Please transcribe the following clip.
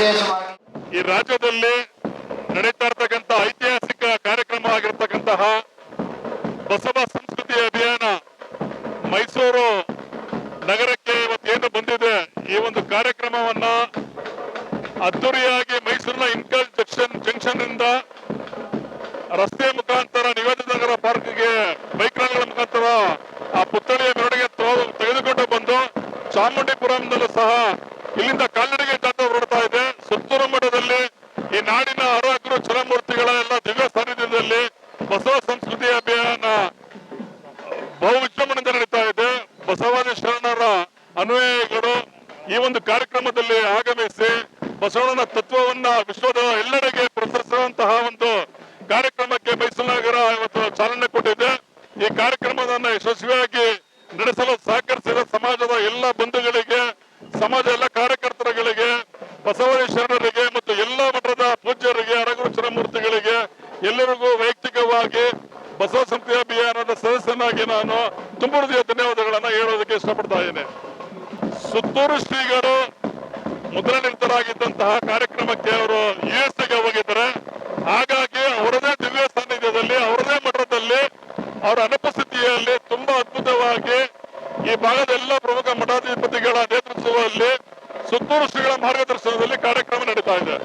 ನಗರದಲ್ಲಿ ನಡೀತಾ ಇರ್ತಕ್ಕಂಥ ಐತಿಹಾಸಿಕ ಕಾರ್ಯಕ್ರಮ ಆಗಿರ್ತಕ್ಕಂತಹ ಬಸವ ಸಂಸ್ಕೃತಿ ಅಭಿಯಾನ ಮೈಸೂರು ನಗರಕ್ಕೆ ಇವತ್ತೇನು ಬಂದಿದೆ, ಈ ಒಂದು ಕಾರ್ಯಕ್ರಮವನ್ನ ಅದ್ದೂರಿಯಾಗಿ ಮೈಸೂರಿನ ಇನ್ಕಲ್ ಜಂಕ್ಷನ್ ಜಂಕ್ಷನ್ನಿಂದ ರಸ್ತೆ ಮುಖಾಂತರ ನಿವೇದ ನಗರ ಪಾರ್ಕ್ಗೆ ಬೈಕ್ ರ್ಯಾಲಿಗಳ ಮುಖಾಂತರ ಆ ಪುತ್ಥಳಿಯ ಮೆರವಣಿಗೆ ತೆಗೆದುಕೊಂಡು ಬಂದು ಚಾಮುಂಡಿಪುರಂನಲ್ಲೂ ಸಹ ಇಲ್ಲಿಂದ ಕಾಲ್ನಡಿಗೆ ಹೊರಡ್ತಾ ಇದೆ ಸುತ್ತೂರು ಮಠದಲ್ಲಿ ಈ ನಾಡಿನ ಅರುಹಗುರು ಚಲಮೂರ್ತಿಗಳ ಎಲ್ಲ ದಿವ್ಯ ಸಾನ್ನಿಧ್ಯದಲ್ಲಿ ಬಸವ ಸಂಸ್ಕೃತಿ ಅಭಿಯಾನ, ಬಹು ವಿಜೃಂಭಣೆಯಿಂದ ನಡೀತಾ ಇದೆ. ಬಸವಾದಿ ಶರಣರ ಅನುಯಾಯಿಗಳು ಈ ಒಂದು ಕಾರ್ಯಕ್ರಮದಲ್ಲಿ ಆಗಮಿಸಿ ಬಸವಣ್ಣನ ತತ್ವವನ್ನ ವಿಶ್ವದ ಎಲ್ಲೆಡೆಗೆ ಪ್ರಸರಿಸುವಂತಹ ಒಂದು ಕಾರ್ಯಕ್ರಮಕ್ಕೆ ಮೈಸೂರು ನಗರ ಇವತ್ತು ಚಾಲನೆ ಕೊಟ್ಟಿದೆ. ಈ ಕಾರ್ಯಕ್ರಮವನ್ನ ಯಶಸ್ವಿಯಾಗಿ ನಡೆಸಲು ಸಹಕರಿಸಿದ ಸಮಾಜದ ಎಲ್ಲ ಬಂಧುಗಳಿಗೆ ಸಮಾಜ ಎಲ್ಲ ಕಾರ್ಯಕರ್ತರುಗಳಿಗೆ ಎಲ್ಲರಿಗೂ ವೈಯಕ್ತಿಕವಾಗಿ ಬಸವ ಸಂಸ್ಥೆಯ ಅಭಿಯಾನದ ಸದಸ್ಯನಾಗಿ ನಾನು ತುಂಬ ಧನ್ಯವಾದಗಳನ್ನ ಹೇಳೋದಕ್ಕೆ ಇಷ್ಟಪಡ್ತಾ ಇದ್ದೇನೆ. ಸುತ್ತೂರು ಶ್ರೀಗಳು ಮುದ್ರನಿರ್ತರಾಗಿದ್ದಂತಹ ಕಾರ್ಯಕ್ರಮಕ್ಕೆ ಅವರು ಯುಎಸ್ಗೆ ಹೋಗಿದ್ದಾರೆ. ಹಾಗಾಗಿ ಅವರದೇ ದಿವ್ಯ ಸಾನ್ನಿಧ್ಯದಲ್ಲಿ, ಅವರದೇ ಮಠದಲ್ಲಿ ಅವರ ಅನುಪಸ್ಥಿತಿಯಲ್ಲಿ ತುಂಬಾ ಅದ್ಭುತವಾಗಿ ಈ ಭಾಗದ ಎಲ್ಲ ಪ್ರಮುಖ ಮಠಾಧಿಪತಿಗಳ ನೇತೃತ್ವದಲ್ಲಿ ಸುತ್ತೂರು ಶ್ರೀಗಳ ಮಾರ್ಗದರ್ಶನದಲ್ಲಿ ಕಾರ್ಯಕ್ರಮ ನಡೀತಾ ಇದೆ.